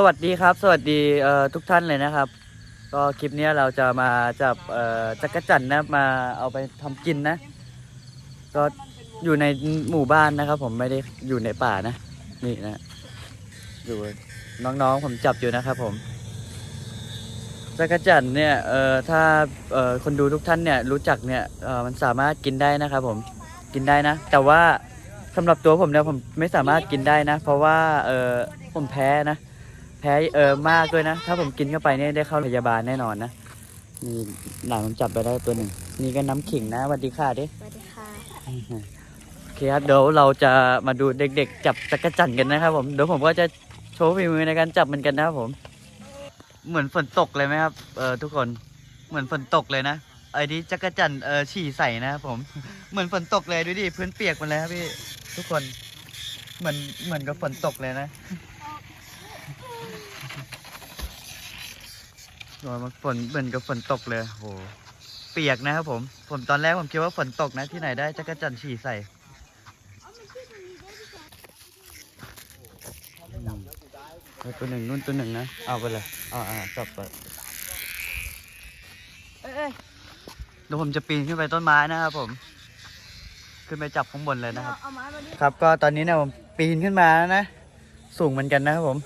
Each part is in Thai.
สวัสดีครับ สวัสดีทุกท่านเลยนะครับ ก็คลิปนี้เราจะมาจับจักรจันนะมาเอาไปทำกินนะ ก็อยู่ในหมู่บ้านนะครับ ผมไม่ได้อยู่ในป่านะ นี่นะอยู่น้องๆผมจับอยู่นะครับ ผมจักรจันเนี่ยเอ่อถ้าเอ่อคนดูทุกท่านเนี่ยรู้จักเนี่ยเอ่อมันสามารถกินได้นะครับ ผมกินได้นะ แต่ว่าสำหรับตัวผมเนี่ยผมไม่สามารถกินได้นะ เพราะว่าเออผมแพ้นะ แพ้เออมากด้วยนะ ถ้าผมกินเข้าไปเนี่ยได้เข้าพยาบาลแน่นอนนะนี่หนาผมจับไปได้ตัวหนึ่งนี่ก็น้ำขิงนะสวัสดีค่ะดิสวัสดีค่ะโอเคครับเดี๋ยวเราจะมาดูเด็กๆ จับจักรจันทร์กันนะครับผมเดี๋ยวผมก็จะโชว์ฝีมือในการจับมันกันนะครับผม เหมือนฝนตกเลยไหมครับเออทุกคนเหมือนฝนตกเลยนะไอ้นี่จักรจันทร์เออฉี่ใส่นะครับผมเหมือนฝนตกเลยดูดิพื้นเปียกหมดเลยครับพี่ทุกคนเหมือนเหมือนกับฝนตกเลยนะ โอ้ยมันฝนเหมือนกับฝนตกเลยโหเปียกนะครับผม ผมตอนแรกผมคิดว่าฝนตกนะที่ไหนได้จักรจันทร์ฉี่ใส่อืมเอาตัวหนึ่งนู่นตัวหนึ่งนะ เอาไปเลยเอาอ่าจับไปเอ้ยเดี๋ยวผมจะปีนขึ้นไปต้นไม้นะครับผม ขึ้นไปจับข้างบนเลยนะครับ เอาไม้มาดิครับก็ตอนนี้เนี่ยผมปีนขึ้นมาแล้วนะ สูงเหมือนกันนะครับผม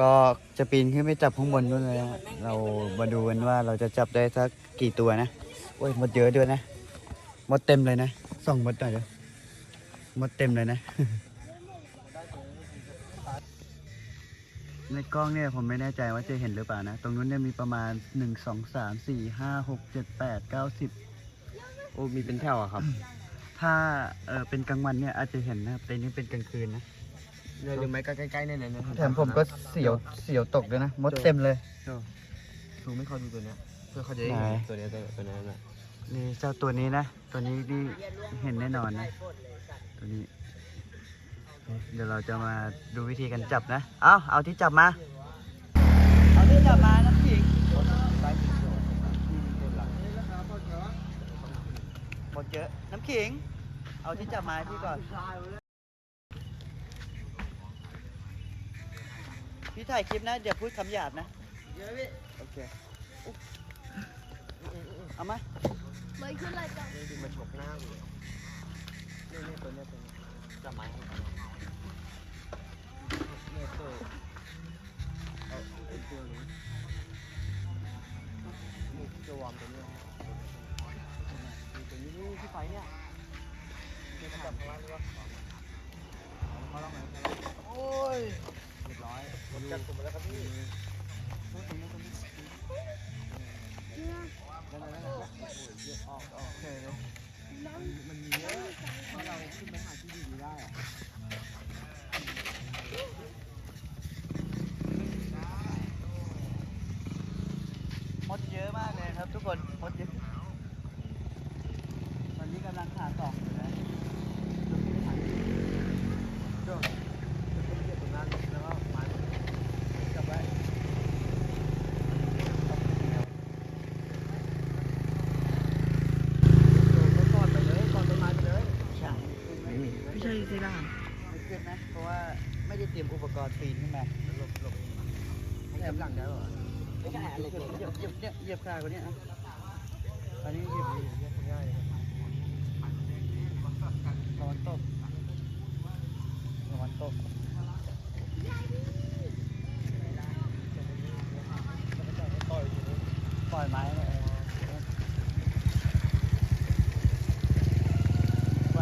ก็ จะปีนขึ้นไปจับข้างบนนู่นเลยนะเรามาดูกันว่าเราจะจับได้สักกี่ตัวนะโอ้ยหมดเยอะด้วยนะหมดเต็มเลยนะส่องหมดหน่อยเดี๋ยวหมดเต็มเลยนะ ในกล้องเนี่ยผมไม่แน่ใจว่าจะเห็นหรือเปล่านะ ตรงนู้นเนี่ยมีประมาณหนึ่งสองสามสี่ห้าหกเจ็ดแปดเก้าสิบโอ้มีเป็นแถวอะครับ ถ้าเออเป็นกลางวันเนี่ยอาจจะเห็นนะครับแต่นี่เป็นกลางคืนนะ เนี่ยหรือไม่ก็ใกล้ๆเนี่ยเนี่ยเนี่ยแถมผมก็เสียวเสียวตกด้วยนะมดเต็มเลยดูไม่เขาดูตัวเนี้ยเพื่อเขาจะได้ไหนเห็นตัวเนี้ยตัวตัวนั้นน่ะนี่เจ้าตัวนี้นะ ตัวนี้นี่เห็นแน่นอนนะตัวนี้ เดี๋ยวเราจะมาดูวิธีการจับนะ เอาเอาที่จับมา เอาที่จับมาน้ำขิงหมดเยอะน้ำขิง เอาที่จับมาให้พี่ก่อน พี่ถ่ายคลิปนะเดี๋ยวพูดคำหยาบนะโอเคอุ๊บเอามาใบขึ้นเลยจ้ะนี่ดูมาฉกหน้ากูเนี่ยเนี่ยตัวเนี้ยตัวเนี้ยจับไม้ให้เขาเนี่ยตัวเอาไอ้ตัวนี้นี่ตัววอร์มตัวเนี้ยนี่ตัวนี้นี่ที่ไฟเนี่ยเนี่ยจับข้างล่างด้วยวะเขาลองไหนโอ้ย เรียบร้อยหมดกันผมแล้วครับพี่นั่นนั่นนั่นโอ้ยเยอะออกออกโอเคเลยมันมีเยอะถ้าเราขึ้นไปหาที่ดีๆได้อะ มดเยอะมากเลยครับทุกคนมดเยอะตอนนี้กำลังหาสองอยู่นะ ก็เก็บตรงนั้นแล้วก็ไม้จับไว้ก่อนไปเลยก่อนต้นไม้ไปเลย ใช่ พี่ชายอยู่ที่ล่าง ไม่ขึ้นนะ เพราะว่าไม่ได้เตรียมอุปกรณ์ปีนขึ้นมา หลบหลบให้กำลังได้หรอไม่ใช่อะไร เหยี เกิ ย ด บเหยียบ เหยียบเหยียบขาคนนี้อะอันนี้เหยียบตง่ายะวันตกตะวันตกปล่อยไม้เลยไหว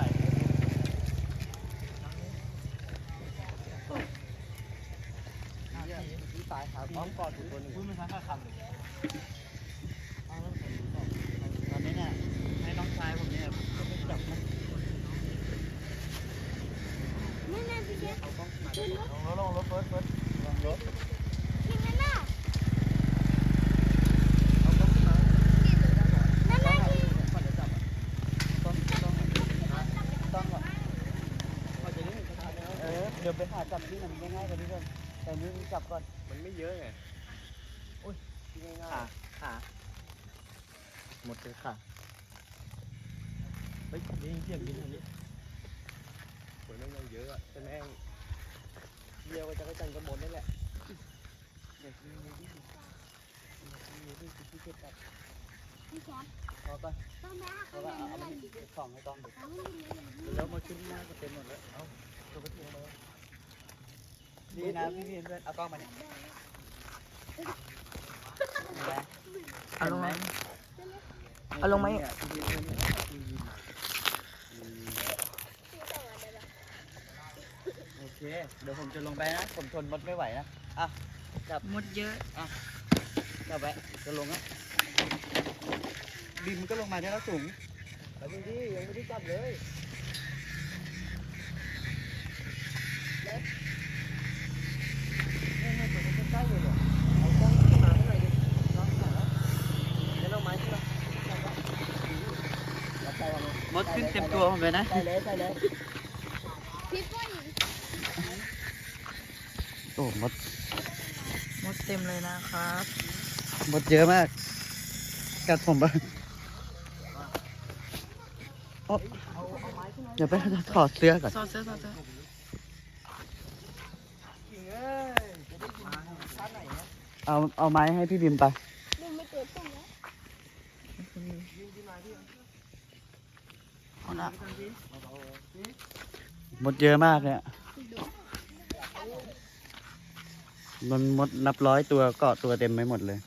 ที่ตายครับพร้อมก่อนถูกตัวหนึ่งพูดไม่ทันขาดคำเลยตอนนี้เนี่ยให้น้องชายผมเนี่ยไปจับนะ นั่นน่ะพี่เจ๊ขึ้นรถ ลงรถลงรถเฟิร์สเฟิร์สลงรถ ขึ้นนั่นน่ะ เอาต้องขึ้นมา นั่นน่ะพี่ ก่อนจะจับต้องต้องต้องก่อน พอจะได้เห็นชัดๆแล้ว เออเดี๋ยวไปหา จับที่มันง่ายๆกว่านี้ก่อนแต่นี่จับก่อนมันไม่เยอะไงโอ้ยง่ายขาขาๆหมดเลยค่ะเฮ้ยนี่เสียงยินอันนี้โอ้ยแม่งยังเยอะอะแต่แม่งเดียวกับจักรจันทร์กระมนนั่นแหละเด็กมีมีที่มีที่ที่เก็บแบบพี่แชมป์พอป่ะต้องมาเพข้าราะงว่าในเอาเมื่อไหร่เอาไปส่องให้ต้องดูเอาไม่มีเลยแล้วมาขึ้นหน้าก็เต็มหมดแล้ว เอาตัวกระเทียมมา ดีนะพี่พี่เพื่อนเอากล้องมาเนี่ยเอาลงไหมเอาลงไหมโอเค เดี๋ยวผมจะลงไปนะ ผมทนมดไม่ไหวนะ อะจับมดเยอะจับไว้จะลงอะบิมมันก็ลงมาได้แล้วสูงแล้วพี่พี่ยังไม่ได้จับเลยเนี่ยเนี่ยตัวนี้ใกล้ๆเลยเหรอเอากล้องขึ้นมาให้หน่อยดิน้องขาแล้วเอาไม้ขึ้นมาจับไว้แล้วใส่เอาเลย มดขึ้นเต็มตัวผมเลยนะใส่เลยใส่เลยพี่ปุ้ยโอ้มดมดเต็มเลยนะครับมดเยอะมาก กัดผมบ้างโอ๊ะเดี๋ยวไปถอดเสื้อก่อนซอสเสื้อซอสเสื้อเอาเอาไม้ให้พี่บิมไป มึงไม่เกิดตุ้มแล้ว ยิงที่มาที่ เอาละ ทางที่เอาเอานี่ มดเยอะมากเนี่ยมันมดนับร้อยตัวเกาะตัวเต็มไปหมดเลย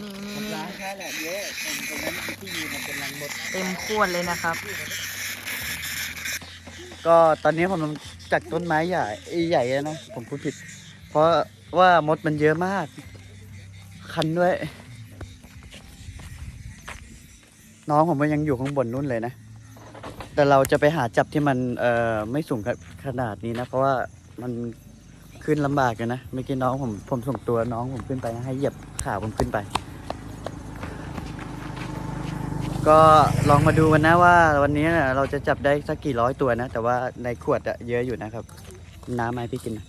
นี่นี่นี่ร้านแค่แหละเยอะตรงตรงนั้นที่ยืนมันเป็นรังมดเต็มขวดเลยนะครับ ก็ตอนนี้ผมจากต้นไม้ใหญ่ใหญ่แล้วนะผมพูดผิด เพราะว่ามดมันเยอะมาก คันด้วย น้องผมก็ยังอยู่ข้างบนนู่นเลยนะ แต่เราจะไปหาจับที่มันเอ่อไม่สูงขนาดนี้นะ เพราะว่ามันขึ้นลำบากกันนะเมื่อกี้น้องผมผมส่งตัวน้องผมขึ้นไปนะให้เหยียบขาผมขึ้นไป ก็ลองมาดูกันนะว่าวันนี้เราจะจับได้สักกี่ร้อยตัวนะ แต่ว่าในขวดอะเยอะอยู่นะครับ น้ำมาให้พี่กินนะ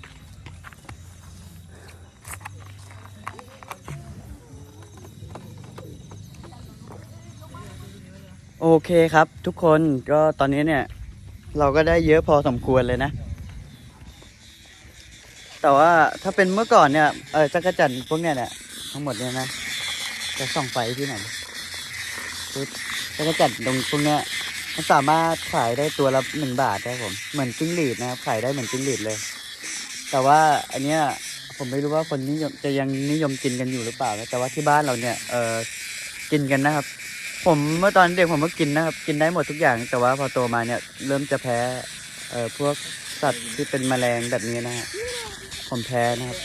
โอเคครับ ทุกคนก็ตอนนี้เนี่ย เราก็ได้เยอะพอสมควรเลยนะ แต่ว่าถ้าเป็นเมื่อก่อนเนี่ยเออจักรจันทร์พวกเนี้ยเนี่ยทั้งหมดเนี่ยนะจะส่องไฟที่ไหนปึ๊บแล้วก็จัดตรงตรงเนี้ยมันสามารถขายได้ตัวละหนึ่งบาทครับผมเหมือนจิ้งหรีดนะครับขายได้เหมือนจิ้งหรีดเลย แต่ว่าอันเนี้ยผมไม่รู้ว่าคนนิยมจะยังนิยมกินกันอยู่หรือเปล่านะแต่ว่าที่บ้านเราเนี่ยเออกินกันนะครับ ผมเมื่อตอนเด็กผมก็กินนะครับ กินได้หมดทุกอย่าง แต่ว่าพอโตมาเนี่ย เริ่มจะแพ้เอ่อพวกสัตว์ที่เป็นแมลงแบบนี้นะฮะผมแพ้นะครับ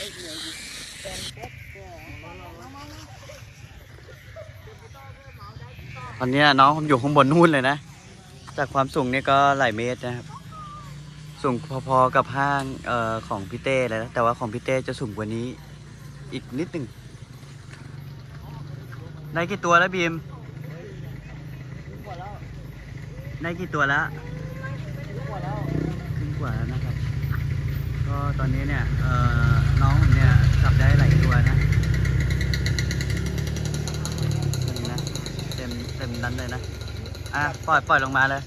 ตอนนี้น้องผมอยู่ข้างบนนู่นเลยนะ จากความสูงเนี่ยก็หลายเมตรนะครับ สูงพอๆกับห้างเอ่อของพี่เต้เลยนะแต่ว่าของพี่เต้จะสูงกว่านี้ อีกนิดหนึ่งได้กี่ตัวแล้วบีม กว่าแล้ว ได้กี่ตัวแล้วกว่าแล้วขึ้นกว่าแล้วนะครับ ก็ตอนนี้เนี่ยเอ่อน้องผมเนี่ยจับได้หลายตัวนะนี่นะเต็มเต็มนั้นเลยนะอะปล่อยปล่อยลงมาเลย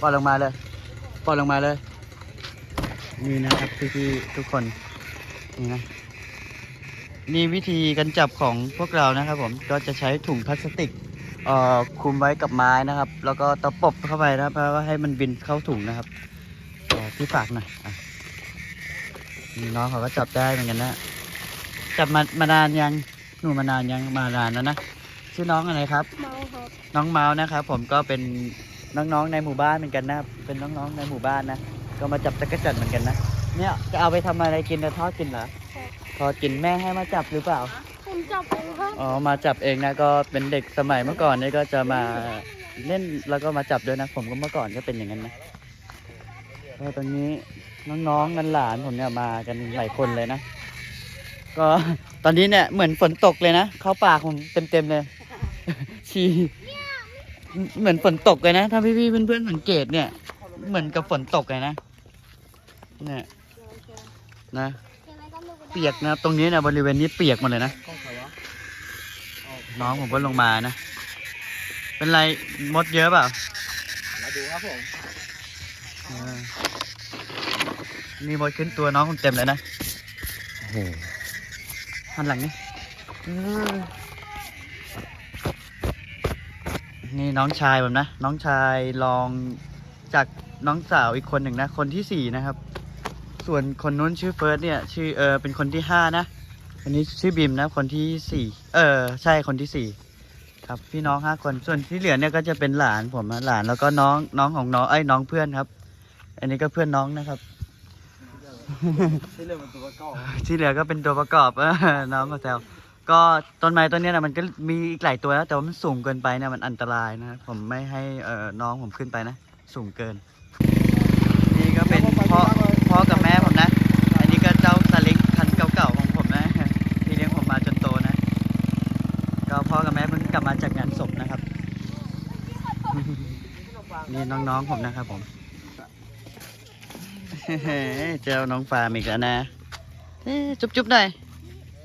ปล่อยลงมาเลยปล่อยลงมาเลย นี่นะครับพี่พี่ๆทุกคนนี่นะนี่วิธีการจับของพวกเรานะครับผมก็จะใช้ถุงพลาสติก เอ่อคลุมไว้กับไม้นะครับ แล้วก็ตะปบเข้าไปนะครับเพื่อว่าให้มันบินเข้าถุงนะครับเอ่อพี่ฝากหน่อยอะนี่น้องเขาก็จับได้เหมือนกันนะจับมามานานยังหนูมานานยังมานานแล้วนะชื่อน้องอะไรครับ เมาครับน้องเมาส์นะครับ ผมก็เป็นน้องๆในหมู่บ้านเหมือนกันนะเป็นน้องๆในหมู่บ้านนะก็มาจับจักรจันทร์เหมือนกันนะเนี่ยจะเอาไปทำอะไรกินนะทอดกินเหรอทอดกินแม่ให้มาจับหรือเปล่าผม จับเองครับ อ๋อ มาจับเองนะ ก็เป็นเด็กสมัยเมื่อก่อนนี่ก็จะมาเล่นแล้วก็มาจับด้วยนะ ผมก็เมื่อก่อนก็เป็นอย่างนั้นนะก็ตอนนี้น้องๆกันหลานผมเนี่ยมากันหลายคนเลยนะ ก็ตอนนี้เนี่ยเหมือนฝนตกเลยนะ เข้าปากผมเต็มๆเลย ชีเหมือนฝนตกเลยนะ ถ้าพี่ๆเพื่อนๆสังเกตเนี่ย เหมือนกับฝนตกเลยนะ เนี่ยนะ เปียกนะ ตรงนี้นี่ยบริเวณนี้เปียกหมดเลยนะ กล้องใครวะ น้องผมก็ลงมานะ เป็นไรมดเยอะเปล่า มาดูครับผมเออนี่บอยขึ้นตัวน้องผมเต็มเลยนะโอ้โหหันหลังนี่เออนี่น้องชายผมนะ น้องชายลองจากน้องสาวอีกคนหนึ่งนะ คนที่สี่นะครับ ส่วนคนนู้นชื่อเฟิร์สเนี่ย ชื่อเออเป็นคนที่ห้านะ อันนี้ชื่อบิมนะ คนที่สี่เออ ใช่คนที่สี่ครับพี่น้องห้าคนส่วนที่เหลือเนี่ยก็จะเป็นหลานผมนะหลานแล้วก็น้องน้องของน้องไอ้ยน้องเพื่อนครับ อันนี้ก็เพื่อนน้องนะครับ ที่เรื่อมันตัวประกอบที่เหลือก็เป็นตัวประกอบเออน้องก็แซวก็ต้นไม้ต้นเนี้ยนะมันก็มีอีกหลายตัวนะแต่ว่ามันสูงเกินไปเนี่ยมันอันตรายนะผมไม่ให้เอ่อน้องผมขึ้นไปนะ สูงเกิน นี่ก็เป็นพ่อพ่อกับแม่ผมนะ อันนี้ก็เจ้าสลิกคันเก่าๆของผมนะ ที่เลี้ยงผมมาจนโตนะ ก็พ่อกับแม่เพิ่งกลับมาจากงานศพนะครับ นี่น้องๆผมนะครับผมเจ้าน้องฟาร์มอีกแล้วนะเอ้ยจุ๊บๆหน่อย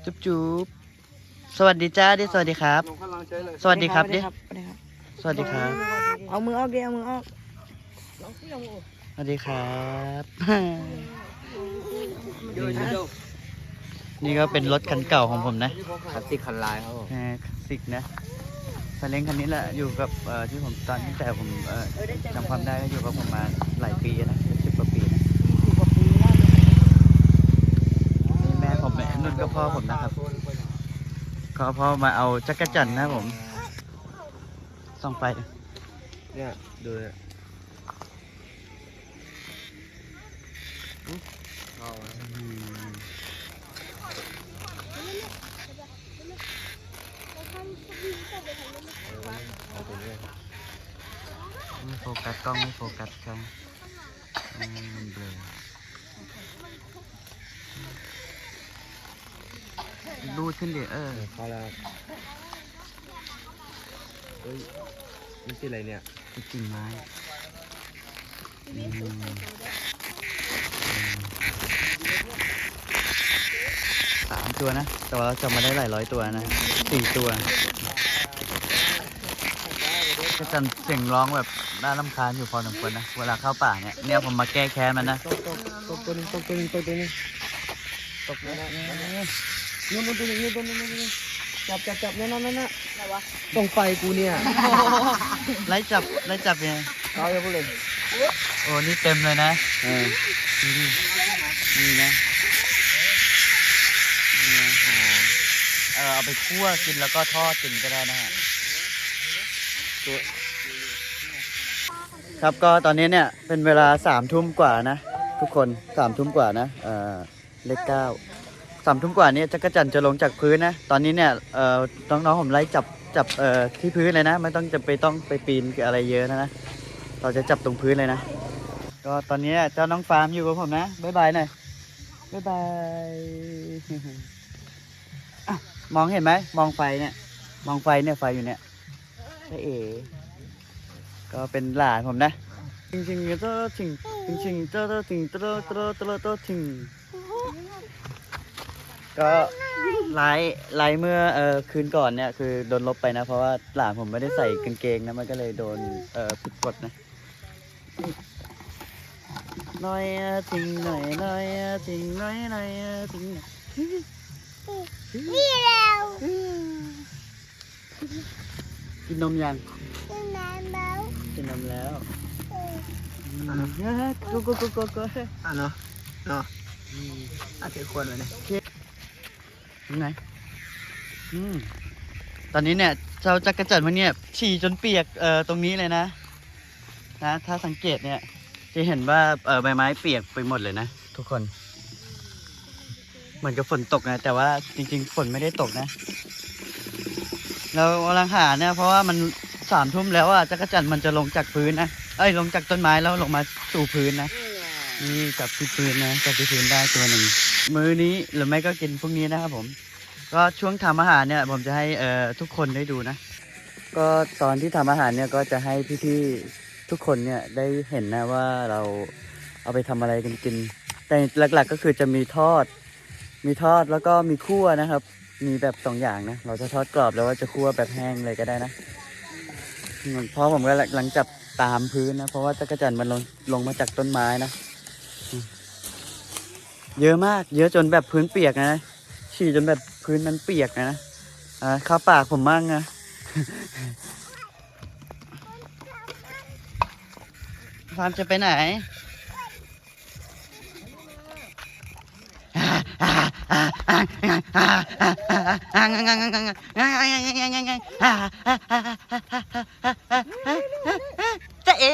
จุ๊บๆสวัสดีจ้าดิสวัสดีครับลงข้างล่างเฉยเลยสวัสดีครับดิสวัสดีครับสวัสดีครับ เอามือออกดิเอามือออกสวัสดีครับเดี๋ยวเดี๋ยวนี่ก็เป็นรถคันเก่าของผมนะคลาสสิกคันลายครับผมแหมคลาสสิกนะ ซาเล้งคันนี้แหละอยู่กับที่ผมตอนตั้งแต่ผมจำความได้ก็อยู่กับผมมาหลายปีนะสิบกว่าปีนะนี่แม่ผมเนี่ยนุ่นก็พ่อผมนะครับก็พ่อมาเอาจักรจันทร์นะผมส่องไฟเนี่ยดูเนี่ยเอา อืมไม่ โฟกัสกล้องไม่โฟกัสครับอืมมันเบลอดูดขึ้นดิเออพอแล้วเฮ้ยนี่คืออะไรเนี่ยเป็นกิ่งไม้อืมสามตัวนะ แต่ว่าเราจะมาได้หลายร้อยตัวนะสี่ตัวก็จะเสียงร้องแบบ น่ารำคาญอยู่พอสมควรนะ เวลาเข้าป่าเนี่ยเนี่ยผมมาแก้แค้นมันนะ ตกตกตกตัวนึงตกตัวนึงตกตัวนึงตกนะนู่นนู่นตัวนึงนู่นตัวนึงนู่นตัวนึงจับจับจับนั่นนั่นนั่นอะไรวะตรงไฟกูเนี่ยไล่จับไล่จับยังไงเขาจะพูดเลยโอ้นี่เต็มเลยนะเออนี่นี่นะนี่นะโหเออเอาไปคั่วกินแล้วก็ทอดกินก็ได้นะฮะตัว ครับก็ตอนนี้เนี่ยเป็นเวลาสามทุ่มกว่านะ ทุกคนสามทุ่มกว่านะเออเลขเก้าสามทุ่มกว่านี้จักรจันจะลงจากพื้นนะตอนนี้เนี่ยเออน้องๆผมไล่จับจับเอ่อที่พื้นเลยนะ ไม่ต้องจะไปต้องไปปีนอะไรเยอะนะนะเราจะจับตรงพื้นเลยนะ ก็ตอนนี้เจ้าน้องฟาร์มอยู่กับผมนะบ๊ายบายหน่อยบ๊ายบายมองเห็นไหมมองไฟเนี่ย มองไฟเนี่ยไฟอยู่เนี่ยเอ๋ ก็เป็นหลานผมนะจริงจริงๆเจ้าถิงจริงจริงๆเจ้าถิงเจ้าเจ้าเจ้าเจ้าเจ้าถิงก็ไลฟ์ไลฟ์เมื่อเอ่อคืนก่อนเนี่ยคือโดนลบไปนะ เพราะว่าหลานผมไม่ได้ใส่กางเกงนะมันก็เลยโดนเอ่อผิดกฎนะหน่อยอะทิ้งหน่อยหน่อยอะทิ้งหน่อยหน่อยอะทิ้งหน่อยนี่แล้วกินนมยังเป็นน้ำแล้ว กินนมแล้วกูกูกูกูกูอะเนาะเนาะอาจจะควรเลยนะยังไงอืมตอนนี้เนี่ยเจ้าจักรจันทร์มันเนี่ยฉี่จนเปียกเอ่อตรงนี้เลยนะ นะ ถ้าสังเกตเนี่ย จะเห็นว่าเอ่อใบไม้เปียกไปหมดเลยนะทุกคน เหมือนกับฝนตกนะ แต่ว่าจริง ๆ ฝนไม่ได้ตกนะ เรากำลังหาเนี่ยเพราะว่ามัน สามทุ่มแล้วอะจักรจันทร์มันจะลงจากพื้นนะเอ้ยลงจากต้นไม้แล้วลงมาสู่พื้นนะนี่จับที่พื้นนะจับที่พื้นได้ตัวหนึ่งมื้อนี้หรือไม่ก็กินพรุ่งนี้นะครับผม ก็ช่วงทำอาหารเนี่ย ผมจะให้เอ่อทุกคนได้ดูนะ ก็ตอนที่ทำอาหารเนี่ยก็จะให้พี่ๆทุกคนเนี่ยได้เห็นนะว่าเราเอาไปทำอะไรกันกิน แต่หลักๆก็คือจะมีทอด มีทอดแล้วก็มีคั่วนะครับ มีแบบสองอย่างนะเราจะทอดกรอบแล้วว่าจะคั่วแบบแห้งเลยก็ได้นะ พราะผมก็หลังจับตามพื้นนะ เพราะว่าตะกจันมันลงลงมาจากต้นไม้นะ เยอะมาก เยอะจนแบบพื้นเปียกนะฉี่จนแบบพื้นมันเปียกนะอ่าเข้าปากผมมั่งนะฟาร์มจะไปไหน จะเอ๋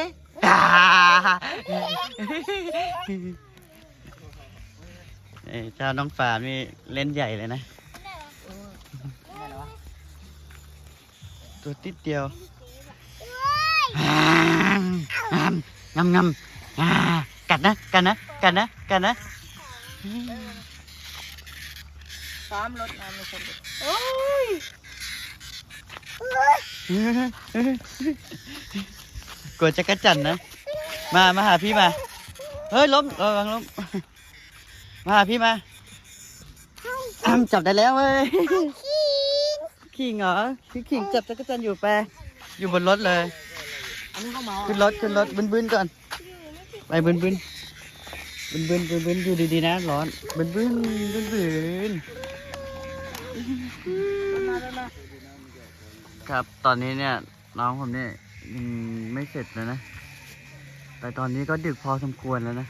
เอ้ยเจ้าน้องฟาร์มนี่เล่นใหญ่เลยนะ ตัวติดเดียวงำงำอ่ากัดนะ กัดนะ กัดนะ กัดนะ ฟ้ามรถน้ำในคนเดียวกลัวจะกระจันนะ มามาหาพี่มา เฮ้ยล้มระวังล้ม มาหาพี่มาอ้ำจับได้แล้วเว้ยขิงเหรอพี่ขิงจับจักรจันอยู่แปอยู่บนรถเลยขึ้นรถขึ้นรถบึนบึนก่อน ไปบึนบึนบึนบึนบึนบึนอยู่ดีๆนะร้อนบึนบึนบึนบึน ครับตอนนี้เนี่ยน้องผมเนี่ยยังไม่เสร็จเลยนะ แต่ตอนนี้ก็ดึกพอสมควรแล้วนะ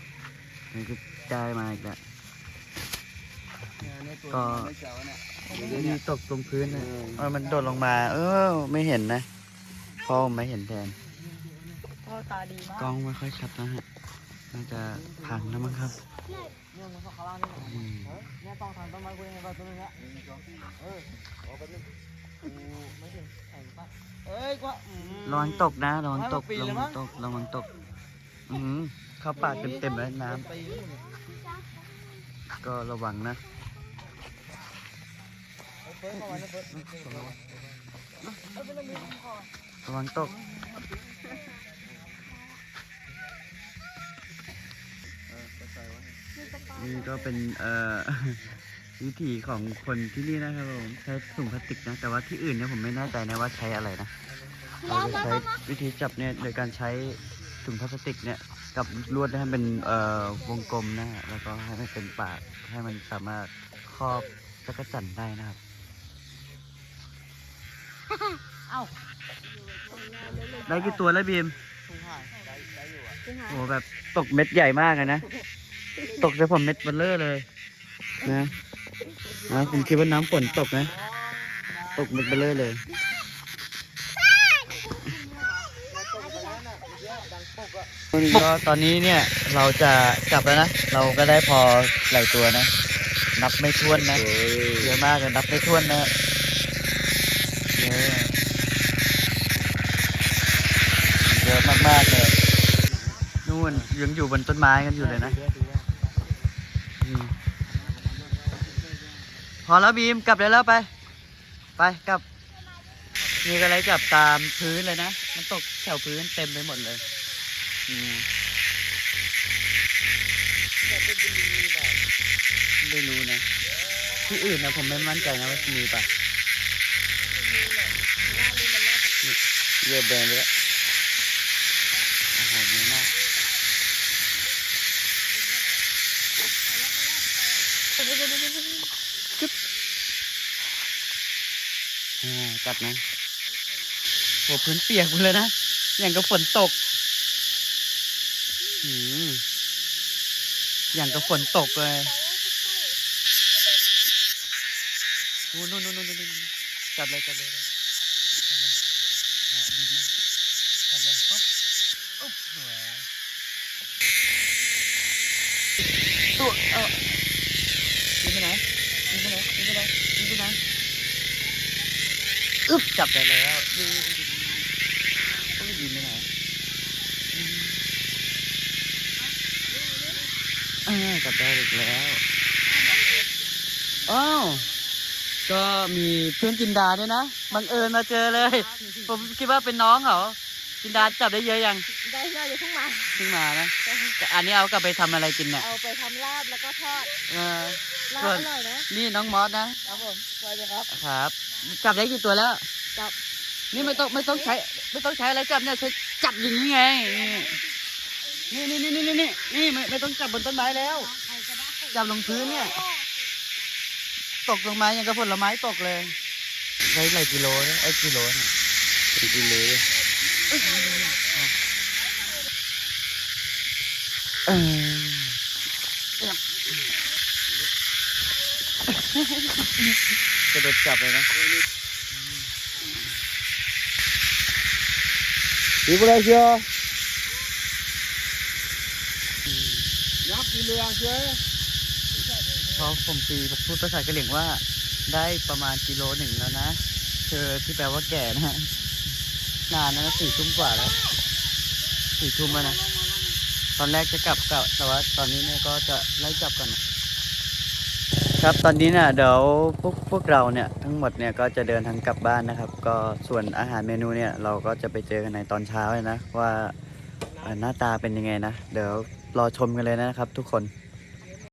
นี่ก็ได้มาอีกแล้วก็มีตกตรงพื้นนะเออมันโดดลงมา เออไม่เห็นนะพ่อผมไม่เห็นแทนพ่อตาดีมากกล้องไม่ค่อยชัดนะฮะ น่าจะพังแล้วมั้งครับเนี่ยมันเข้าข้างล่างนี่อืมเนี่ยต้องทำต้นไม้คุยกันไปตัวนึงละเออเอาไปนึงไม่ถึงแข่งปะเอ้ยกว่าระวังตกนะระวังตกปีระเลยวัมั้งงตกระวังตก อือหือเข้าปากเต็มๆแล้วน้ำก็ระวังนะเฟิร์สเข้ามานะเฟิร์สระวังตก นี่ก็เป็นเอ่อวิถีของคนที่นี่นะครับผมใช้ถุงพลาสติกนะ แต่ว่าที่อื่นเนี่ยผมไม่แน่ใจนะว่าใช้อะไรนะเราจะใช้วิธีจับเนี่ยโดยการใช้ถุงพลาสติกเนี่ยกับลวดให้มันเป็นเอ่อวงกลมนะฮะแล้วก็ให้มันเป็นปากให้มันสามารถครอบจักรจั่นได้นะครับได้กี่ตัวแล้วบีมทุ่งห่างได้ได้อยู่อะโอ้แบบตกเม็ดใหญ่มากอะนะ ตกแต่ผมเม็ดเบลเลอร์เลย นะนะผมคิดว่าน้ำฝนตกนะ ตกเม็ดเบลเลอร์เลยก็ตอนนี้เนี่ยเราจะกลับแล้วนะ เราก็ได้พอหลายตัวนะ นับไม่ถ้วนนะเยอะมากเลยนับไม่ถ้วนนะเยอะเยอะมากๆเลยนู่นยังอยู่บนต้นไม้กันอยู่เลยนะ พอแล้วบีมกลับได้แล้วไป ไปกลับ มีอะไรจับตามพื้นเลยนะ มันตกแถวพื้นเต็มไปหมดเลยอืมไม่รู้นะ ที่อื่นนะผมไม่มั่นใจนะว่ามีปะเยอะแบนไปแล้วโอ้โหเยอะมากจึ๊บอ่า กัดนะโหพื้นเปียกหมดเลยนะ อย่างกับฝนตกอืมอย่างกับฝนตกเลยโอ้นู่นนู่นนู่นนู่นจับเลยจับเลยจับเลยอะบินนะจับเลยปุ๊บอุ๊บสวยตัวเออบินไปไหนบินไปไหนบินไปไหนบินไปไหน อึ๊บจับได้แล้วบินโอ้ยบินไปไหนอ่าจับได้อีกแล้วอ้าวก็มีเพื่อนจินดาด้วยนะบังเอิญมาเจอเลย ผมคิดว่าเป็นน้องเขาจินดาจับได้เยอะยัง ได้ได้เดี๋ยวเพิ่งมา เพิ่งมานะแต่อันนี้เอากลับไปทำอะไรกินเนี่ยเอาไปทำลาบแล้วก็ทอดเออ ลาบส่วน อร่อยนะ นี่น้องมอสนะ ครับผมสวัสดีครับ ครับ จับได้กี่ตัวแล้ว จับ นี่ไม่ต้องไม่ต้องใช้ ไม่ต้องใช้อะไรจับเนี่ยใช้จับอย่างนี้ไง นี่นี่นี่นี่นี่นี่นี่ไม่ไม่ต้องจับบนต้นไม้แล้ว ใครก็ได้จับลงพื้นเนี่ย ตกลงมาอย่างกับผลไม้ตกเลยใช้หลายกิโลนะไอ้กิโลเนี่ยเป็นกินเลยเออ กระโดดจับเลยนะดีบุรีเชียวยักษ์กินเรือเชียวเพราผมตีพูดภาษากะเหรี่ยงว่า ได้ประมาณกิโลหนึ่งแล้วนะเธอที่แปลว่าแก่นะนานนะสี่ทุ่มกว่าแล้วสี่ทุ่มแล้วนะ ตอนแรกจะกลับกลับแต่ว่าตอนนี้เนี่ยก็จะไล่จับก่อนครับตอนนี้เนี่ยเดี๋ยวพวกพวกเราเนี่ยทั้งหมดเนี่ยก็จะเดินทางกลับบ้านนะครับ ก็ส่วนอาหารเมนูเนี่ยเราก็จะไปเจอกันในตอนเช้าเลยนะว่าหน้าตาเป็นยังไงนะ เดี๋ยวรอชมกันเลยนะครับทุกคน